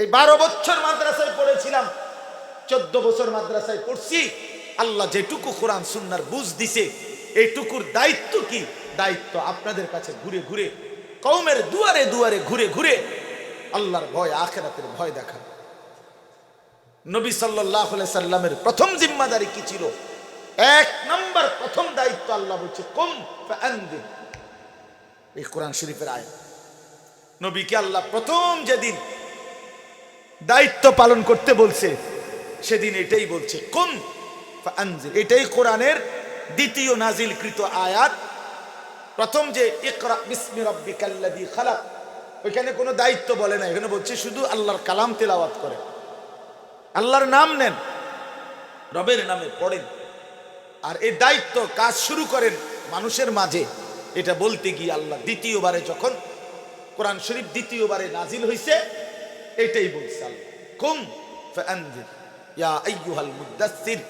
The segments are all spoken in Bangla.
এই বারো বছর মাদ্রাসায় পড়েছিলাম, চোদ্দ বছর মাদ্রাসায় পড়ছি। আল্লাহ যেটুকু কোরআন সুন্নার বুঝ দিছে এইটুকুর দায়িত্ব কি? দায়িত্ব আপনাদের কাছে ঘুরে ঘুরে কৌমের দুয়ারে দুয়ারে ঘুরে ঘুরে, আল্লাহর ভয় আখেরাতের ভয় দেখা নবী সাল্লাহ সাল্লামের প্রথম জিম্মাদারি কি ছিল? এক নম্বর প্রথম দায়িত্ব আল্লাহ বলছে, কম এই কোরআন শরীফের আয় নবীকে আল্লাহ প্রথম যেদিন দায়িত্ব পালন করতে বলছে, সেদিন এটাই বলছে ফাআনজির। এটাই কোরআনের দ্বিতীয় নাজিলকৃত আয়াত। প্রথম যে ওইখানে কোনো দায়িত্ব বলে না, এখানে বলছে শুধু আল্লাহর কালাম তেলাওয়াত করে। আল্লাহর নাম নেন, রবের নামে পড়েন। আর এই দায়িত্ব কাজ শুরু করেন মানুষের মাঝে। এটা বলতে গিয়ে আল্লাহ দ্বিতীয়বারে যখন কোরআন শরীফ দ্বিতীয়বারে নাজিল হইছে এটাই বলছে আল্লাহ কুম ইয়া আইয়ুহাল মুদাসসির।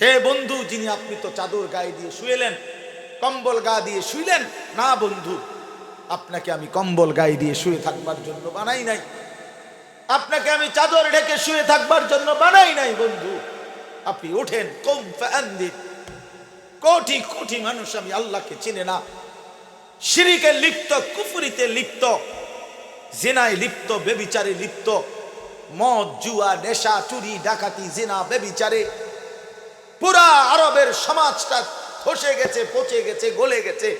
হে বন্ধু, যিনি আপনি তো চাদর গায়ে দিয়ে শুয়েলেন কম্বল গা দিয়ে শুইলেন, না বন্ধু, আপনাকে আমি কম্বল গায়ে দিয়ে শুয়ে থাকবার জন্য বানাই নাই। আপনাকে আমি চাদর ঢেকে শুয়ে থাকবার জন্য বানাই নাই, বন্ধু। আপনি ওঠেন, কম ফাআনদির কোটি কোটি মানুষ আমি আল্লাহকে চিনে না। শিরিকে লিপ্ত, কুফুরিতে লিপ্ত। জেনায় লিপ্ত, বেবিচারে লিপ্ত। মদ, জুয়া, নেশা, চুরি, ডাকাতি, জেনা, বেবিচারে। পুরা আরবের সমাজটা ধসে গেছে, পচে গেছে, গলে গেছে।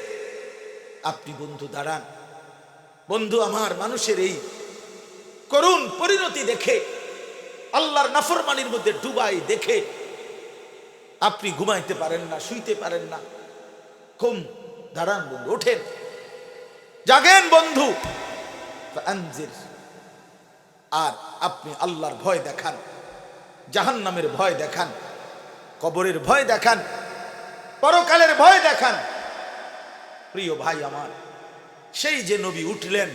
আপনি বন্ধু দাঁড়ান। বন্ধু আমার, মানুষের এই করুণ পরিণতি দেখে, আল্লাহর নাফরমানির মধ্যে ডুবাই দেখে, আপনি ঘুমাইতে পারেন না, শুইতে পারেন না। কম দাঁড়ান বন্ধু, ওঠেন। জাগেন বন্ধু। আর আপনি আল্লাহর ভয় দেখান, জাহান্নামের ভয় দেখান, কবরের ভয় দেখান, পরকালের ভয় দেখান। প্রিয় ভাই আমার, সেই যে নবী উঠলেন,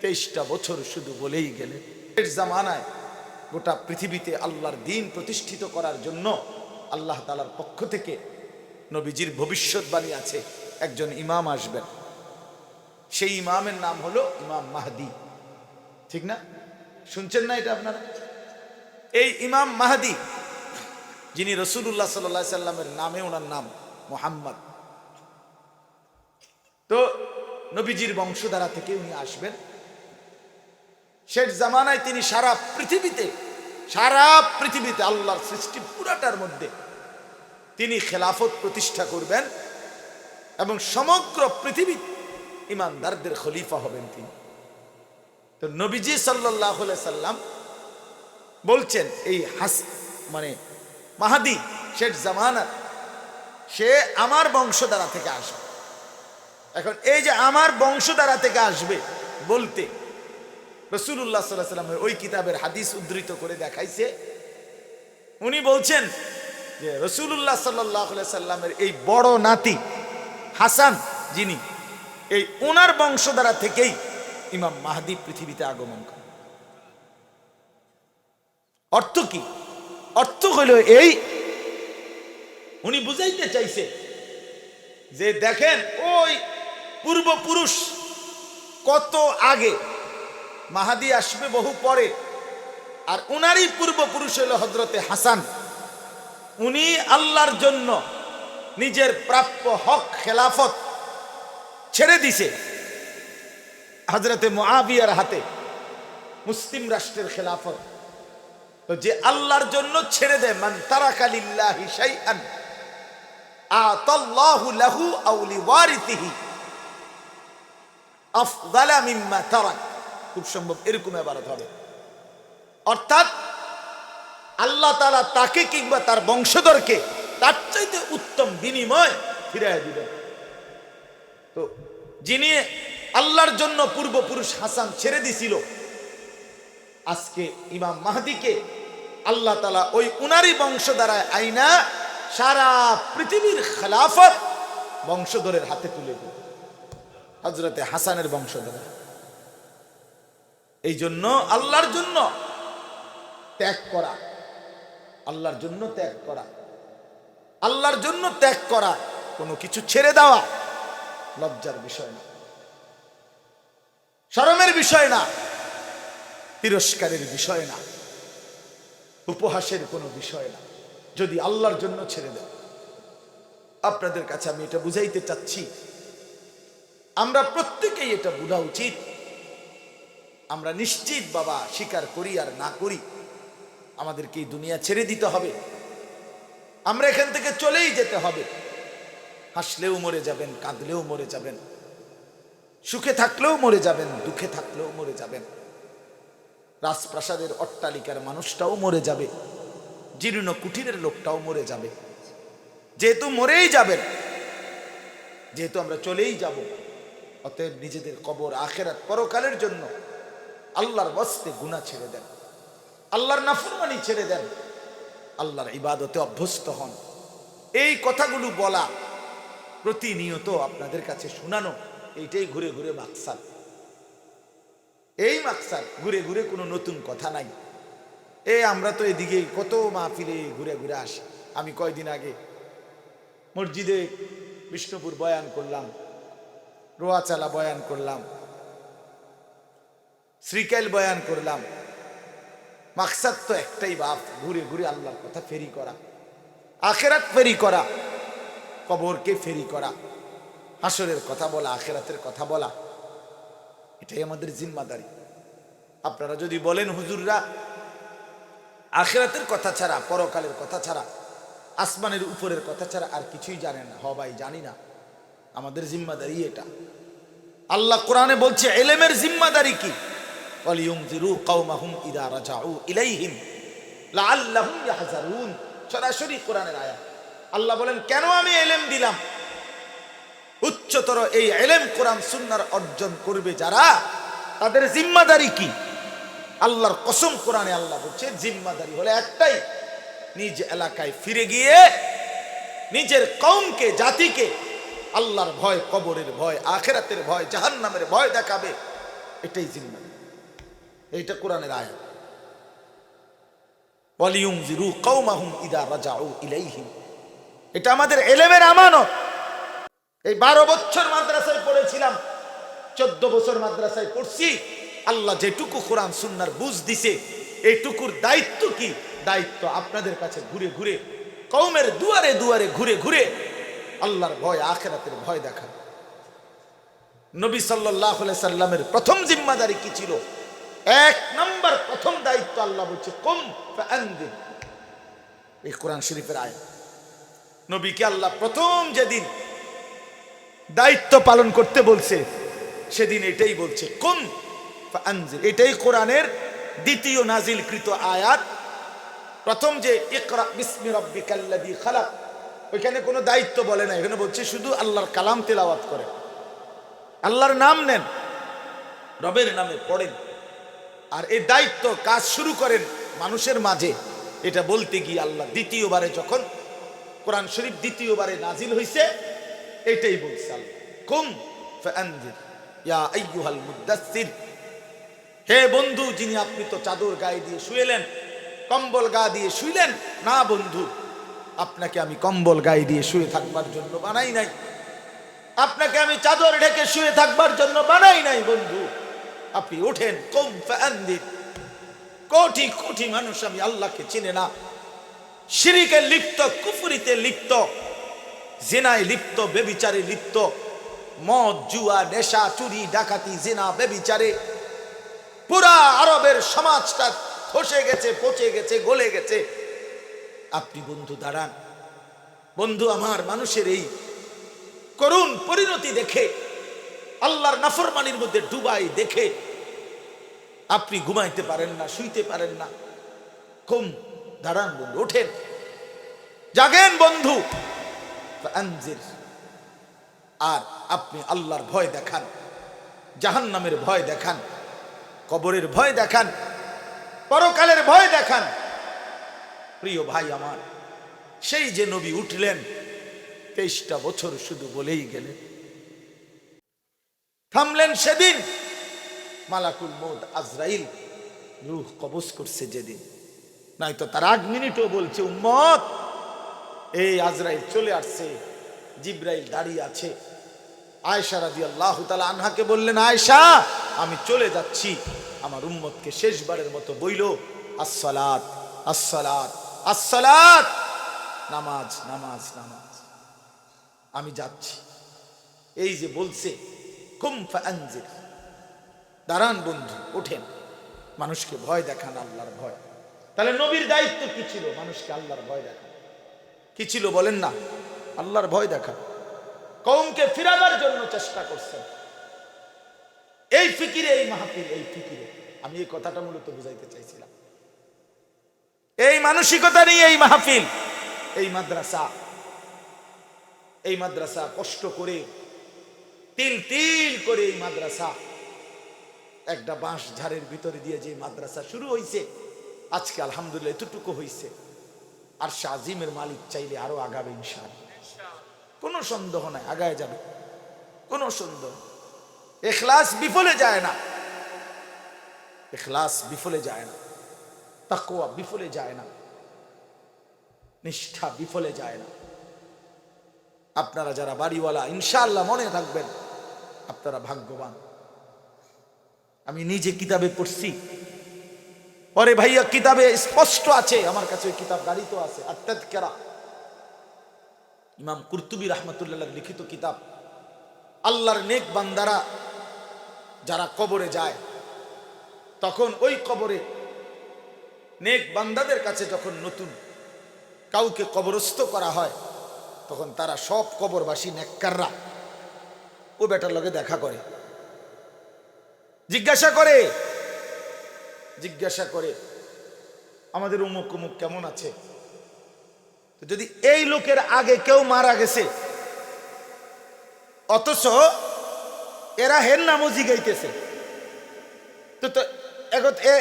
তেইশটা বছর শুধু বলেই গেলেন, এর জামানায় গোটা পৃথিবীতে আল্লাহর দিন প্রতিষ্ঠিত করার জন্য আল্লাহ তালার পক্ষ থেকে নবীজির ভবিষ্যৎবাণী আছে। একজন ইমাম আসবেন। সেই ইমামের নাম হলো ইমাম মাহদি। ঠিক না? শুনছেন না এটা আপনারা? এই ইমাম মাহাদি, যিনি রসুল্লাহ সাল্লাহ সাল্লামের নামে ওনার নাম মোহাম্মদ। তো নবীজির বংশধারা থেকে উনি আসবেন। শেষ জামানায় তিনি সারা পৃথিবীতে সারা পৃথিবীতে আল্লাহর সৃষ্টি পুরাটার মধ্যে তিনি খেলাফত প্রতিষ্ঠা করবেন এবং সমগ্র পৃথিবী ইমানদারদের খলিফা হবেন তিনি। তো নবীজি সাল্লাহ সাল্লাম বলছেন, এই হাস মানে মাহাদি শেখ জামানার সে আমার বংশধারা থেকে আসবে। এখন এই যে আমার বংশধারা থেকে আসবে বলতে রসুল্লাহ সাল্লাহ সাল্লামের ওই কিতাবের হাদিস উদ্ধৃত করে দেখাইছে, উনি বলছেন যে রসুল্লাহ সাল্লাহ সাল্লামের এই বড় নাতি হাসান যিনি এই ওনার বংশধারা থেকেই ইমাম মাহাদি পৃথিবীতে আগমন করে অর্থ কি? অর্থ হইল এই, উনি বুঝাইতে চাইছে যে দেখেন ওই পূর্বপুরুষ কত আগে মাহাদি আসবে বহু পরে, আর উনারই পূর্বপুরুষ হইল হজরতে হাসান। উনি আল্লাহর জন্য নিজের প্রাপ্য হক খেলাফত ছেড়ে দিছে। হজরতে মুআবিয়ার হাতে মুসলিম রাষ্ট্রের খেলাফত। যে আল্লাহর জন্য ছেড়ে দেয়, মান তারাকালিল্লাহি শাইআন, আতাল্লাহু লাহু আও লিওয়ারিথিহি আফদালা মিম্মা তারাক। খুব সম্ভব, এরকম হবে। অর্থাৎ আল্লাহ তাকে কিংবা তার বংশধরকে তার চাইতে উত্তম বিনিময় ফিরাই দিবেন। তো যিনি আল্লাহর জন্য পূর্বপুরুষ হাসান ছেড়ে দিছিল, আজকে ইমাম মাহাদিকে আল্লাহ তালা ওই উনারই বংশ দ্বারায় আইনা সারা পৃথিবীর খেলাফত বংশধরের হাতে তুলে দিল হজরতে হাসানের বংশধর। এই জন্য আল্লাহর জন্য ত্যাগ করা, আল্লাহর জন্য ত্যাগ করা, আল্লাহর জন্য ত্যাগ করা, কোনো কিছু ছেড়ে দেওয়া লজ্জার বিষয় না। শরমের বিষয় না। তিরস্কারের বিষয় না। উপহাসের কোনো বিষয় না। যদি আল্লাহর জন্য ছেড়ে দেন। আপনাদের কাছে আমি এটা বুঝাইতে চাচ্ছি। আমরা প্রত্যেকেই এটা বোঝা উচিত। আমরা নিশ্চিত বাবা, স্বীকার করি আর না করি। আমাদেরকে এই দুনিয়া ছেড়ে দিতে হবে। আমরা এখান থেকে চলেই যেতে হবে। হাসলেও মরে যাবেন, কাঁদলেও মরে যাবেন। সুখে থাকলেও মরে যাবেন, দুঃখে থাকলেও মরে যাবেন। রাজপ্রাসাদের অট্টালিকার মানুষটাও মরে যাবে, জীর্ণ কুটিরের লোকটাও মরে যাবে। যেহেতু মরেই যাবেন, যেহেতু আমরা চলেই যাব, অতএব নিজেদের কবর আখেরাত পরকালের জন্য আল্লাহর বস্তে গুণা ছেড়ে দেন। আল্লাহর নাফরমানি ছেড়ে দেন। আল্লাহর ইবাদতে অভ্যস্ত হন। এই কথাগুলো বলা প্রতিনিয়ত আপনাদের কাছে শোনানো, এইটাই ঘুরে ঘুরে মাকসাদ। এই মাকসাদ, ঘুরে ঘুরে কোনো নতুন কথা নাই। এ, আমরা তো এদিকে কত মাহফিলে ঘুরে ঘুরে আসি। আমি কয়দিন আগে মসজিদে বিষ্ণুপুর বয়ান করলাম রোয়াচালা বয়ান করলাম, শ্রীকাইল বয়ান করলাম। মাকসাদ তো একটাই বাপ, ঘুরে ঘুরে আল্লাহর কথা ফেরি করা। আখেরাত ফেরি করা। কবরকে ফেরি করা। হাসরের কথা বলা, আখেরাতের কথা বলা, এটাই আমাদের জিম্মাদারি। আপনারা যদি বলেন, হুজুররা, আখেরাতের কথা ছাড়া, পরকালের কথা ছাড়া, আসমানের উপরের কথা ছাড়া আর কিছুই জানেন না। হবাই জানি না। আমাদের জিম্মাদারি এটা। আল্লাহ কোরআনে বলছে, এলেমের জিম্মাদারি কি? সরাসরি কোরআনের আয়াত। আল্লাহ বলেন, কেন আমি এলেম দিলাম? উচ্চতর এই এলেম কোরআন সুন্নার অর্জন করবে যারা, তাদের জিম্মাদারি কি? আল্লাহর কসম কোরআনে আল্লাহ বলছে, জিম্মাদারি হলে একটাই, নিজ এলাকায় ফিরে গিয়ে নিজের কৌমকে জাতিকে আল্লাহর ভয়, কবরের ভয়, আখেরাতের ভয়, জাহান্নামের ভয় দেখাবে। এটাই জিম্মাদারি। এইটা কোরআনের আয়াত। ওয়ালিয়ুনজিরু কওমাহুম ইদা রাজাউ ইলাইহিম। এটা আমাদের এলেমের আমানত। এই বারো বছর মাদ্রাসায় পড়েছিলাম, চোদ্দ বছর মাদ্রাসায় পড়ছি। আল্লাহ যেটুকু কোরআন সুন্নার বুঝ দিছে এইটুকুর দায়িত্ব কি? দায়িত্ব আপনাদের কাছে ঘুরে ঘুরে কৌমের দুয়ারে দুয়ারে ঘুরে ঘুরে আল্লাহর ভয়, আখেরাতের ভয় দেখা। নবী সাল্লাহ সাল্লামের প্রথম জিম্মাদারি কি ছিল? এক নম্বর প্রথম দায়িত্ব আল্লাহ বলছে, কম এই কোরআন শরীফের আয় নবীকে আল্লাহ প্রথম যেদিন দায়িত্ব পালন করতে বলছে, সেদিন এটাই বলছে, কুম এটাই কোরআনের দ্বিতীয় নাজিলকৃত আয়াত। প্রথম যে ওইখানে কোনো দায়িত্ব বলে না, এখানে বলছে শুধু আল্লাহর কালাম তেলাওয়াত করে। আল্লাহর নাম নেন, রবের নামে পড়েন। আর এই দায়িত্ব কাজ শুরু করেন মানুষের মাঝে, এটা বলতে গিয়ে আল্লাহ দ্বিতীয়বারে যখন কোরআন শরীফ দ্বিতীয়বারে নাজিল হইছে, এটাই বলছে কুম হে বন্ধু, যিনি আপনি তো চাদর গায়ে দিয়ে শুয়েলেন কম্বল গা দিয়ে শুইলেন, না বন্ধু, আপনাকে আমি কম্বল গায়ে দিয়ে শুয়ে থাকবার জন্য বানাই নাই। আপনাকে আমি চাদর ঢেকে শুয়ে থাকবার জন্য বানাই নাই, বন্ধু। আপনি ওঠেন, কম ফান্দির কোটি কোটি মানুষ আমি আল্লাহকে চিনে না। শিরিকে লিপ্ত, কুফুরিতে লিপ্ত, জেনায় লিপ্ত, বেবিচারে লিপ্ত, মদ, জুয়া, নেশা, চুরি, ডাকাতি, জেনা, বেবিচারে। পুরা আরবের সমাজটা ফসে গেছে, পচে গেছে, গলে গেছে। আপনি বন্ধু দাঁড়ান। বন্ধু আমার, মানুষের এই করুণ পরিণতি দেখে, আল্লাহর নাফরমানির মধ্যে ডুবাই দেখে, আপনি ঘুমাইতে পারেন না, শুইতে পারেন না। কম দাঁড়ান বন্ধু, ওঠেন। জাগেন বন্ধু। আর আপনি আল্লাহর ভয় দেখান জাহান নামের ভয় দেখান, কবরের ভয় দেখান, পরকালের ভয় দেখান। প্রিয় ভাই আমার, সেই যে নবী উঠলেন, তেইশটা বছর শুধু বলেই গেলেন। থামলেন সেদিন, মালাকুল মৌদ আজরাইল, রুহ কবজ করছে যেদিন। নয়তো তার আগ মিনিটও বলছে, উম্মত, এই আজরাইল চলে আসছে, জিব্রাইল দাঁড়িয়ে আছে। আয়সা রাজি আল্লাহ আনহাকে বললেন আয়সা আমি চলে যাচ্ছি। আমার উম্মতকে শেষবারের মতো বইল, আসসালাত আসসালাত আসসালাত, নামাজ নামাজ নামাজ। আমি যাচ্ছি। এই যে বলছে দাঁড়ান বন্ধু, ওঠেন। মানুষকে ভয় দেখান, আল্লাহর ভয়। তাহলে নবীর দায়িত্ব কি ছিল? মানুষকে আল্লাহর ভয় দেখান কি ছিল বলেন না? আল্লাহর ভয় দেখা। কৌমকে ফিরাবার জন্য চেষ্টা করছেন। এই ফিকিরে, এই মাহফিল, এই ফিকিরে। আমি এই কথাটা মূলত বুঝাইতে চাইছিলাম। এই মানসিকতা নিয়ে এই মাহফিল, এই মাদ্রাসা এই মাদ্রাসা কষ্ট করে, তিল তিল করে এই মাদ্রাসা, একটা বাঁশ ঝাড়ের ভিতরে দিয়ে যে মাদ্রাসা শুরু হয়েছে আজকে আলহামদুলিল্লাহ এতটুকু হয়েছে আর শাজিমের মালিক চাইলে আরও আগাবে ইনশাল কোনো সন্দেহ নাই, আগায় যাবে। কোনো সন্দেহ এখলাস বিফলে যায় না। এখলাস বিফলে যায় না। তাকুয়া বিফলে যায় না। নিষ্ঠা বিফলে যায় না। আপনারা যারা বাড়িওয়ালা ইনশাল্লাহ মনে রাখবেন আপনারা ভাগ্যবান। আমি নিজে কিতাবে পড়ছি। পরে ভাইয়া, কিতাবে স্পষ্ট আছে, আমার কাছে ওই কিতাব গাড়িতে আছে আত্মাত কেরা ইমাম কুরতুবী রহমতুল্লাহ লিখিত কিতাব। আল্লাহর নেক বান্দারা যারা কবরে যায়, তখন ওই কবরে নেক বান্দাদের কাছে যখন নতুন কাউকে কবরস্থ করা হয়, তখন তারা সব কবরবাসী নেককাররা। ও বেটার লগে দেখা করে। জিজ্ঞাসা করে জিজ্ঞাসা করে, আমাদের উমুক উমুক কেমন আছে? যদি এই লোকের আগে কেউ মারা গেছে, অথচ এরা হের নামও জিগাইতেছে তো তো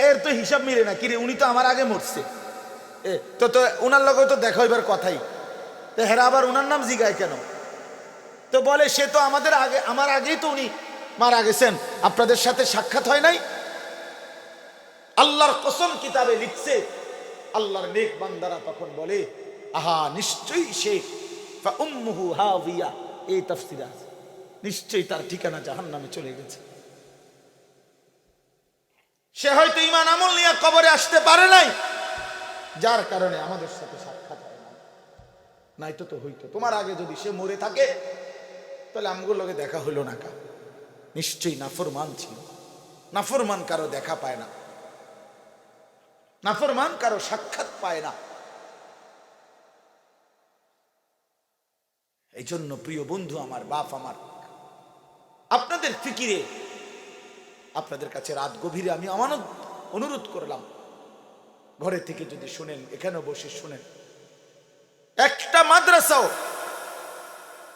এর তো হিসাব মিলে না, কিরে, উনি তো আমার আগে মরছে। এ, তো তো উনার লগে তো দেখা এবার কথাই। তো হেরা আবার উনার নাম জিগায় কেন? তো বলে, সে তো আমাদের আগে আমার আগেই তো উনি মারা গেছেন। আপনাদের সাথে সাক্ষাৎ হয় নাই? আল্লাহর কসম কিতাবে লিখছে, আল্লাহর নেক বান্দারা তখন বলে, আহা, নিশ্চয়ই সে উম্মুহু হাবিয়া এই তাফসিরে নিশ্চয়ই তার ঠিকানা জাহান নামে চলে গেছে। সে হয়তো ইমান আমল নিয়ে কবরে আসতে পারে নাই, যার কারণে আমাদের সাথে সাক্ষাৎ হয় নাই। তো তো হইতো। তোমার আগে যদি সে মরে থাকে, তাহলে আমগুলোর লগে দেখা হইল না কা নিশ্চয়ই নাফরমান ছিল। নাফরমান কারও দেখা পায় না। নাফরমান কারও সাক্ষাৎ পায় না। এই জন্য প্রিয় বন্ধু আমার, বাপ আমার, আপনাদের ফিকিরে, আপনাদের কাছে রাত গভীরে আমি আমানত অনুরোধ করলাম। ঘরে থেকে যদি শুনেন এখানেও বসে শুনেন। একটা মাদ্রাসাও,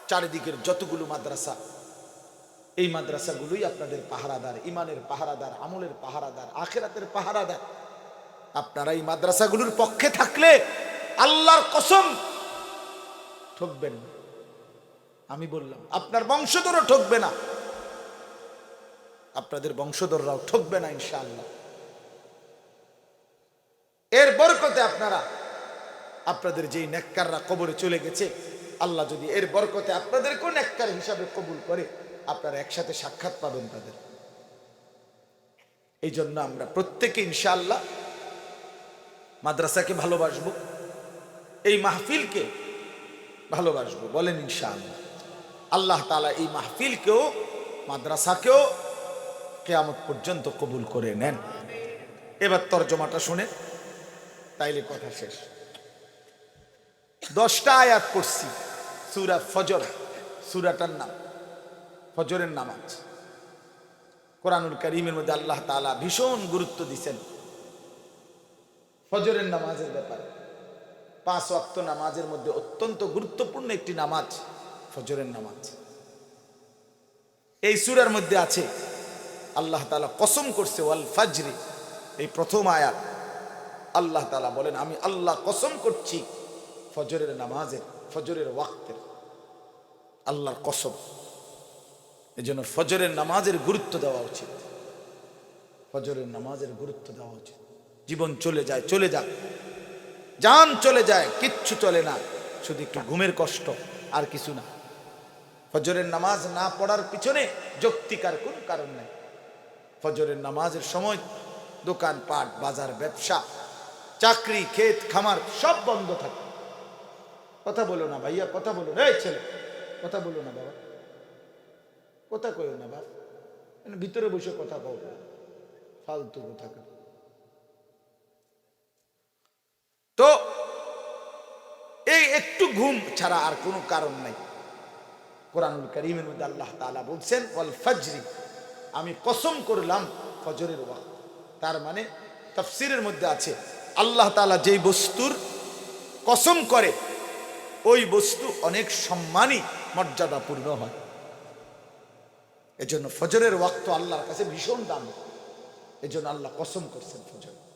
চারিদিকের যতগুলো মাদ্রাসা, এই মাদ্রাসাগুলোই আপনাদের পাহারাদার ইমানের পাহারাদার, আমলের পাহারাদার, আখেরাতের পাহারাদার। আপনারা এই মাদ্রাসাগুলোর পক্ষে থাকলে আল্লাহর কসম ঠকবেন আমি বললাম, আপনার বংশধরও ঠকবে না। আপনাদের বংশধররাও ঠকবে না ইনশাআল্লাহ। এর বরকতে আপনারা, আপনাদের যেই নেককাররা কবরে চলে গেছে, আল্লাহ যদি এর বরকতে আপনাদেরকেও নেককার হিসাবে কবুল করে, আপনারা একসাথে সাক্ষাৎ পাবেন তাদের। এই জন্য আমরা প্রত্যেকে ইনশাআল্লাহ মাদ্রাসাকে ভালোবাসবো, এই মাহফিলকে ভালোবাসবো, বলেন ইনশাআল্লাহ। আল্লাহ তালা এই মাহফিলকেও, মাদ্রাসাকেও কেয়ামত পর্যন্ত কবুল করে নেন। এবার তর্জমাটা শুনে তাইলে কথা শেষ। দশটা আয়াত করছি সুরা ফজর, সুরাটার নাম, ফজরের নামাজ। কোরআনুল করিমের মধ্যে আল্লাহ তাআলা ভীষণ গুরুত্ব দিছেন। ফজরের নামাজের ব্যাপারে। পাঁচ ওয়াক্ত নামাজের মধ্যে অত্যন্ত গুরুত্বপূর্ণ একটি নামাজ ফজরের নামাজ। এই সুরার মধ্যে আছে, আল্লাহ তাআলা কসম করছে, ওয়াল ফাজরি, এই প্রথম আয়াত। আল্লাহ তাআলা বলেন, আমি আল্লাহ কসম করছি ফজরের নামাজের, ফজরের ওয়াক্তের। আল্লাহর কসম। এই জন্য ফজরের নামাজের গুরুত্ব দেওয়া উচিত। ফজরের নামাজের গুরুত্ব দেওয়া উচিত। জীবন চলে যায়, চলে যাক। যান চলে যায়, কিচ্ছু চলে না। শুধু একটু ঘুমের কষ্ট, আর কিছু না। ফজরের নামাজ না পড়ার পিছনে যৌক্তিকার কোন কারণ নেই। ফজরের নামাজের সময় দোকান পাট বাজার, ব্যবসা, চাকরি, ক্ষেত, খামার সব বন্ধ থাকে। কথা বলো না ভাইয়া, কথা বলো। এই ছেলে, কথা বলো না বাবা। কথা কইও না বাবা ভিতরে বসে কথা কও। ফালতু কথা কও। তো এই একটু ঘুম ছাড়া আর কোনো কারণ নাই। কোরআনুল করিমের মধ্যে আল্লাহ তাআলা বলছেন, ওয়াল ফজরি আমি কসম করলাম ফজরের ওয়াক্ত। তার মানে তাফসিরের মধ্যে আছে, আল্লাহ তাআলা যেই বস্তুর কসম করে, ওই বস্তু অনেক সম্মানী মর্যাদাপূর্ণ হয়। এজন্য ফজরের ওয়াক্ত আল্লাহর কাছে ভীষণ দাম। এজন্য আল্লাহ কসম করছেন ফজর।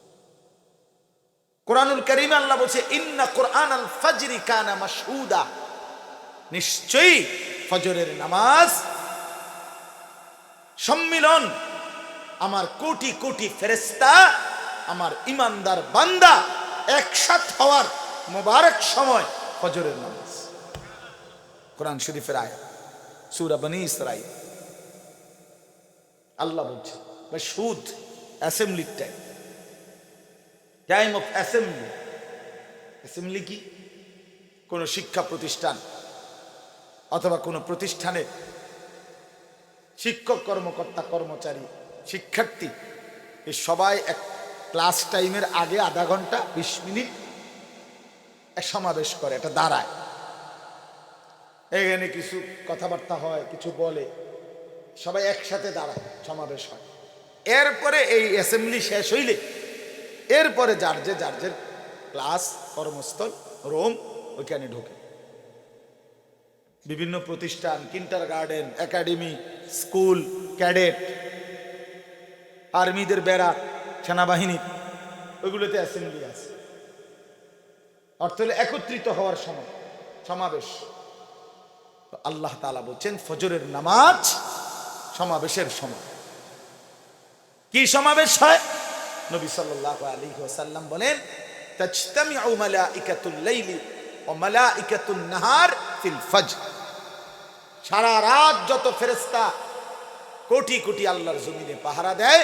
কোরআনুল করিমে আল্লাহ বলছে, ইন্না কোরআন আল ফজরি কানা মাশহুদা। নিশ্চয়ই ফজরের নামাজ সম্মিলন আমার কোটি কোটি ফেরেস্তা আমার ইমানদার বান্দা একসাথ হওয়ার মোবারক সময় ফজরের নামাজ। কোরআন শরীফের আয় সুরা বনি ইসরাইল আল্লাহ বলছে সুদ অ্যাসেম্বলির time time of assembly assembly কি? কোনো শিক্ষা প্রতিষ্ঠান অথবা কোনো প্রতিষ্ঠানে শিক্ষক, কর্মকর্তা, কর্মচারী, শিক্ষার্থী, এ সবাই এক ক্লাস টাইমের আগে আধা ঘণ্টা, বিশ মিনিট সমাবেশ করে এটা দাঁড়ায়। এখানে কিছু কথাবার্তা হয়, কিছু বলে, সবাই একসাথে দাঁড়ায়, সমাবেশ হয়। এরপরে এই অ্যাসেম্বলি শেষ হইলে এরপরে যার যে যার যে ক্লাস, কর্মস্থল, রোম, ওইখানে ঢোকে। বিভিন্ন প্রতিষ্ঠান, kindergarten, academy, school, cadet, আর্মিদের বেড়া, সেনাবাহিনী, ওইগুলোতে অ্যাসেম্বলি আছে। অর্থ হলো একত্রিত হওয়ার সময়, সমাবেশ। আল্লাহ তালা বলছেন, ফজরের নামাজ সমাবেশের সময়। কি সমাবেশ হয়? নবী সাল্লাল্লাহু আলাইহি ওয়াসাল্লাম বলেন, তাজতামিউ মালাইকাতুল লাইলি ওয়া মালাইকাতুন নাহার ফিল ফজর। সারা রাত যত ফেরেশতা কোটি কোটি আল্লাহর জমিনে পাহারা দেয়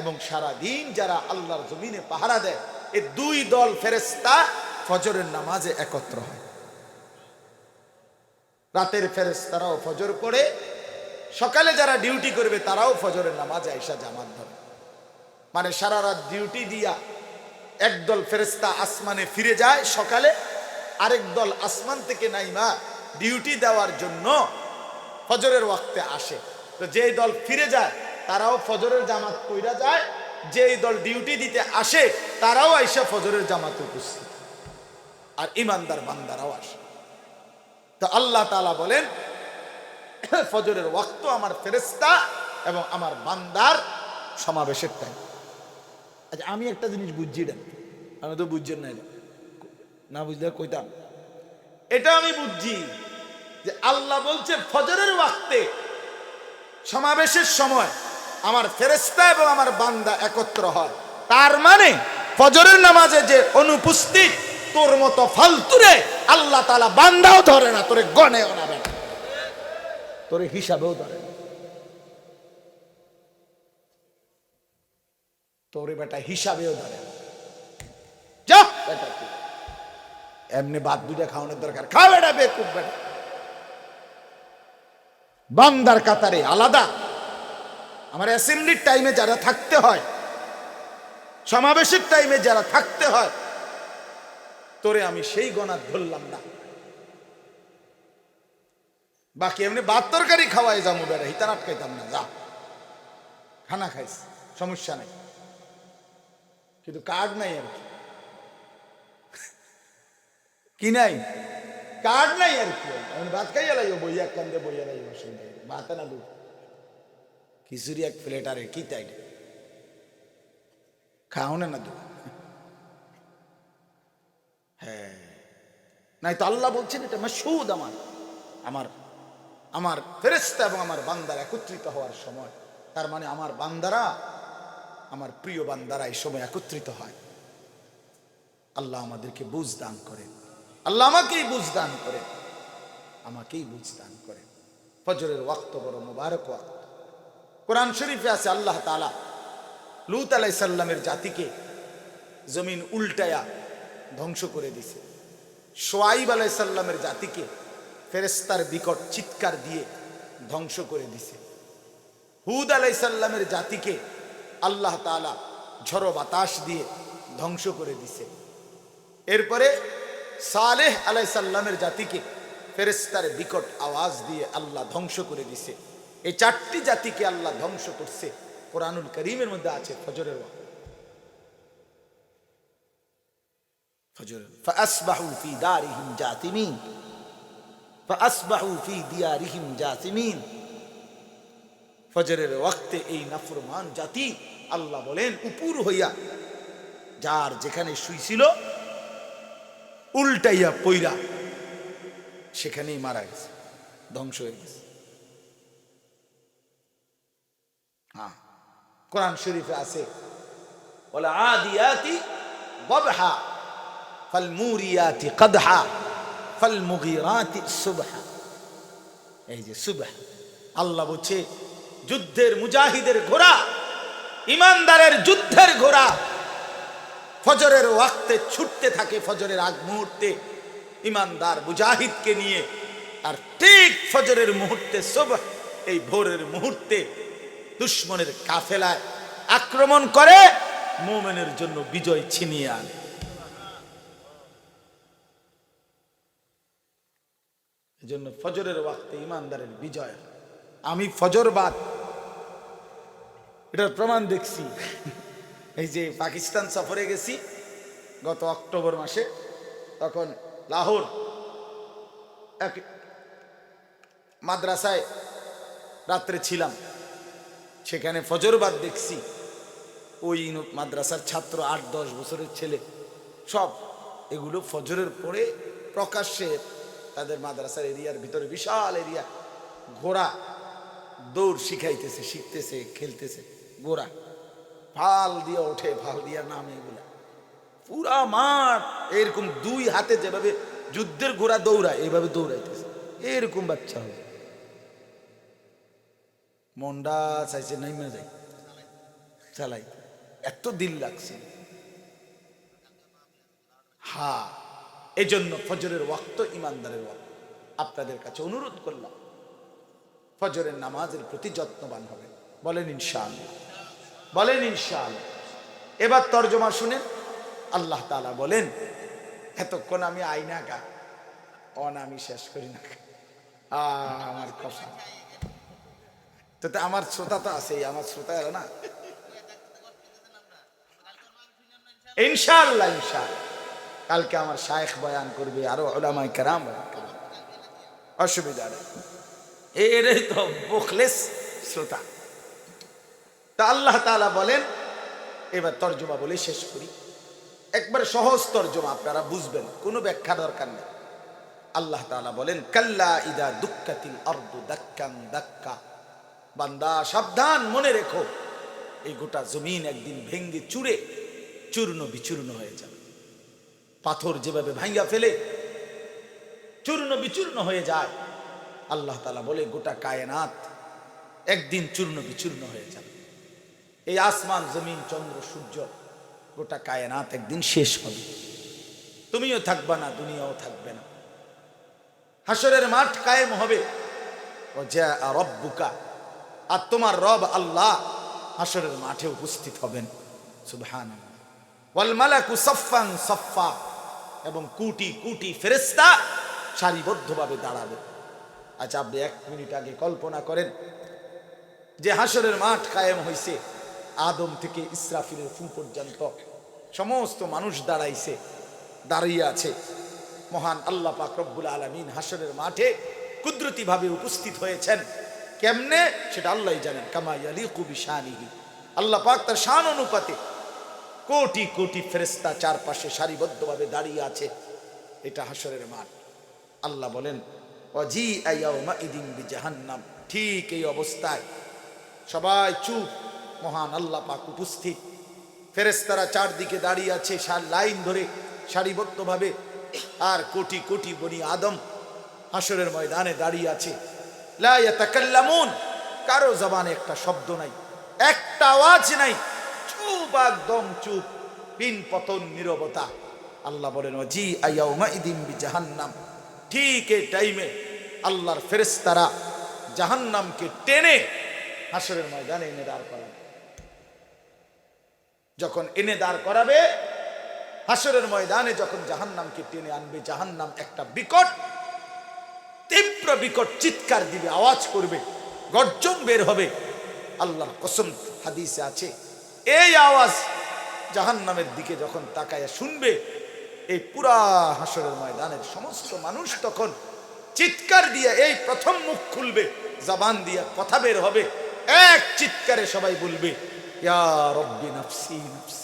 এবং সারা দিন যারা আল্লাহর জমিনে পাহারা দেয় এই দুই দল ফেরেশতা ফজরের নামাজে একত্র হয়। রাতের ফেরেশতারাও ফজর পড়ে, সকালে যারা ডিউটি করবে তারাও ফজরের নামাজে আইসা জামাত ধরে। মানে সারা রাত ডিউটি দিয়া একদল ফেরেস্তা আসমানে ফিরে যায় সকালে, আরেক দল আসমান থেকে নাইমা ডিউটি দেওয়ার জন্য ফজরের ওয়াক্তে আসে। তো যেই দল ফিরে যায়, তারাও ফজরের জামাত কইরা যায়, যেই দল ডিউটি দিতে আসে, তারাও আইসা ফজরের জামাতে উপস্থিত। আর ইমানদার বান্দারাও আসে। তো আল্লাহ তালা বলেন, ফজরের ওয়াক্ত আমার ফেরেস্তা এবং আমার বান্দার সমাবেশের টাইম আচ্ছা আমি একটা জিনিস বুঝছি না আমি তো বুঝছেন না না বুঝলে কইতাম। এটা আমি বুঝছি যে আল্লাহ বলছে, ফজরের ওয়াক্তে সমাবেশের সময় আমার ফেরেস্তা এবং আমার বান্দা একত্র হয়। তার মানে ফজরের নামাজে যে অনুপস্থিত, তোর মতো ফালতুরে আল্লাহ তালা বান্দাও ধরে না, তোরে গনেও না তোরে হিসাবেও ধরে না। তোরে বেটা হিসাবেও ধরে যা! বেটা এমনি বাদ দুইটা খাওয়ানোর দরকার। খা বেটা বেকুব বেটা। বান্দার কাতারে আলাদা। আমার অ্যাসেম্বলির টাইমে যারা থাকতে হয় সমাবেশের টাইমে যারা থাকতে হয় তোরে আমি সেই গণা ধরলাম না। বাকি এমনি ভাত তরকারি খাওয়াই যাব বেড়া হিতার আটকাইতাম না যা। খানা খাইস সমস্যা নাই। কিন্তু কার্ড নাই আর কি। কি নাই? কার্ড নাই আর কি। আমি ভাত খাইয়া লাইও বইয়া কান্দে বইয়া লাইও অসুবিধা ভাত না দু খিচুড়ি এক প্লেট আরে, কি তাই খাও না না দু হ্যাঁ। নাই তো আল্লাহ বলছেন এটা মাসুদ আমার। আমার আমার ফেরেস্তা এবং আমার বান্দার একত্রিত হওয়ার সময়, তার মানে আমার বান্দারা আমার প্রিয় বান্দারা এই সময় একত্রিত হয়। আল্লাহ আমাদেরকে বুঝ দান করেন। আল্লাহ আমাকেই বুঝ দান করেন। আমাকেই বুঝ দান করেন। ফজরের ওয়াক্ত বড় মুবারক ওয়াক্ত। কোরআন শরীফে আছে আল্লাহ তালা লুত আলাই সাল্লামের জাতিকে জমিন উল্টায়া ধ্বংস করে দিছে। সোয়াইব আলাই সাল্লামের জাতিকে ফেরেস্তার বিকট চিৎকার দিয়ে ধ্বংস করে দিছে। হুদ আলাই সাল্লামের জাতিকে আল্লাহ তালা ঝড়ো বাতাস দিয়ে ধ্বংস করে দিছে। এরপরে সালেহ আলাই সাল্লামের জাতিকে ফেরেস্তার বিকট আওয়াজ দিয়ে আল্লাহ ধ্বংস করে দিছে। এই চারটি জাতিকে আল্লাহ ধ্বংস করছে। কোরআনুল করিমের মধ্যে আছে ফজরের ফজরের ফজরের ওয়াক্তে এই নাফরমান জাতি, আল্লাহ বলেন, উপুর হইয়া যার যেখানে শুইছিল উল্টাইয়া পইরা সেখানেই মারা গেছে, ধ্বংস হয়ে গেছে। হ্যাঁ কোরআন শরীফে আছে, বলে, আদিয়াতি ববহা, ফালমুরিয়াতি কদহা, ফালমুগিরাতি সুবহা। এই যে সুবহ, আল্লাহ বলছে যুদ্ধের মুজাহিদের ঘোড়া, ইমানদারের যুদ্ধের ঘোড়া। ফজরের ওয়াক্তে ছুটতে থাকে ফজরের আগ মুহূর্তে। ইমানদার মুজাহিদকে নিয়ে আর ঠিক ফজরের মুহূর্তে সব এই ভোরের মুহূর্তে দুশ্মনের কাফেলায় আক্রমণ করে, মোমেনের জন্য বিজয় ছিনিয়ে আনে। এজন্য ফজরের ওয়াক্তে ইমানদারের বিজয় আমি ফজরবাদ। এটার প্রমাণ দেখছি। এই যে পাকিস্তান সফরে গেছি গত অক্টোবর মাসে, তখন লাহোর এক মাদ্রাসায় রাত্রে ছিলাম। সেখানে ফজরবাদ দেখছি। ওই মাদ্রাসার ছাত্র আট, দশ বছরের ছেলে। সব এগুলো ফজরের পরে প্রকাশ্যে তাদের মাদ্রাসার এরিয়ার ভিতরে বিশাল এরিয়া, ঘোড়া দৌড় শিখাইতেছে, শিখতেছে, খেলতেছে ঘোড়া ফাল দিয়ে ওঠে, ফাল দিয়ে নামে এগুলা। পুরা মাঠ এরকম দুই হাতে যেভাবে যুদ্ধের ঘোড়া দৌড়ায়, এভাবে দৌড়াইতেছে। এরকম বাচ্চা হবে। মন্ডা চাইছে নাইমে যাই। চালাই। এত দিল লাগছে। হা, এজন্য ফজরের ওয়াক্ত ইমানদারের ওয়াক্ত। আপনাদের কাছে অনুরোধ করলাম। ফজরের নামাজের প্রতি যত্নবান হবে। বলেন ইনশাল বলেন ইনশাল এবার তর্জমা শুনেন। আল্লাহ তালা বলেন, এতক্ষণ আমি আইনা গা, অন আমি শেষ করি না আমার কথা। তো আমার শ্রোতা তো আছে আমার শ্রোতা এরা না। ইনশাল্লাহ ইনশাল্লাহ কালকে আমার শায়েখ বয়ান করবে, আরও ওলামাই কেরাম অসুবিধা নেই। এরাই তো মুখলেস শ্রোতা। তা আল্লাহ তাআলা বলেন, এবার তর্জমা বলে শেষ করি। একবার সহজ তর্জমা আপনারা বুঝবেন, কোনো ব্যাখ্যা দরকার নেই। আল্লাহ তাআলা বলেন, কাল্লা ইদা দুক্কাতিল আরদু দাক্কান দাক্কা। বান্দা, সাবধান মনে রেখো, এই গোটা জমিন একদিন ভেঙ্গে চুরে চূর্ণ বিচূর্ণ হয়ে যাবে। পাথর যেভাবে ভাঙ্গা ফেলে, চূর্ণ বিচূর্ণ হয়ে যায়। আল্লাহ তালা বলে, গোটা কায়নাত একদিন চূর্ণ বিচূর্ণ হয়ে যাবে। এই আসমান, জমিন, চন্দ্র, সূর্য, গোটা কায়নাত একদিন শেষ হবে। তুমিও থাকবা না, দুনিয়াও থাকবে না। হাসরের মাঠ কায়েম হবে। রব্বুকা, আর তোমার রব আল্লাহ হাসরের মাঠে উপস্থিত হবেন। সুবহান ওয়াল মালাকু সফান সফা এবং কুটি কুটি ফেরেস্তা সারিবদ্ধভাবে দাঁড়াবে। আচ্ছা আপনি এক মিনিট আগে কল্পনা করেন যে হাসরের মাঠ কায়েম হয়েছে আদম থেকে ইসরাফিলের ফু পর্যন্ত সমস্ত মানুষ দাঁড়াইছে, দাঁড়িয়ে আছে। মহান আল্লাহ পাক রব্বুল আলমিন হাসরের মাঠে কুদরতিভাবে উপস্থিত হয়েছেন। কেমনে? সেটা আল্লাহ জানেন। কামাইয়ালি কুবি শানিহি আল্লাহ পাক তার শান অনুপাতে কোটি কোটি ফেরেস্তা চারপাশে সারিবদ্ধভাবে দাঁড়িয়ে আছে। এটা হাসরের মাঠ। আল্লাহ বলেন বি জাহান্নাম ঠিক এই অবস্থায় সবাই চুপ, মহান আল্লাহ পাক উপস্থিত। ফেরেস্তারা চারদিকে দাঁড়িয়ে আছে সার লাইন ধরে সারিবদ্ধভাবে। আর কোটি কোটি বনি আদম হাসরের ময়দানে দাঁড়িয়ে আছে। কারও জবানে একটা শব্দ নাই, একটা আওয়াজ নাই। চুপ একদম চুপ পিন পতন, নীরবতা। আল্লাহ বলেন জি আয়াউমা ইদিম বি জাহান্নাম ঠিক এই টাইমে আল্লাহর ফেরেশতারা জাহান্নামকে টেনে হাসরের ময়দানে এনে দাঁড় করাবে। যখন এনে দাঁড় করাবে হাসরের ময়দানে যখন জাহান্নামকে টেনে আনবে, জাহান্নাম একটা বিকট, তীব্র বিকট চিৎকার দিবে, আওয়াজ করবে, গর্জন বের হবে। আল্লাহর কসম হাদিসে আছে, এই আওয়াজ জাহান্নামের দিকে যখন তাকায় শুনবে এই পুরা হাসরের ময়দানের সমস্ত মানুষ তখন চিৎকার দিয়ে এই প্রথম মুখ খুলবে, জবান দিয়ে কথা বের হবে, এক চিৎকারে সবাই বলবে, ইয়া রব্বি নাফসি নাফসি।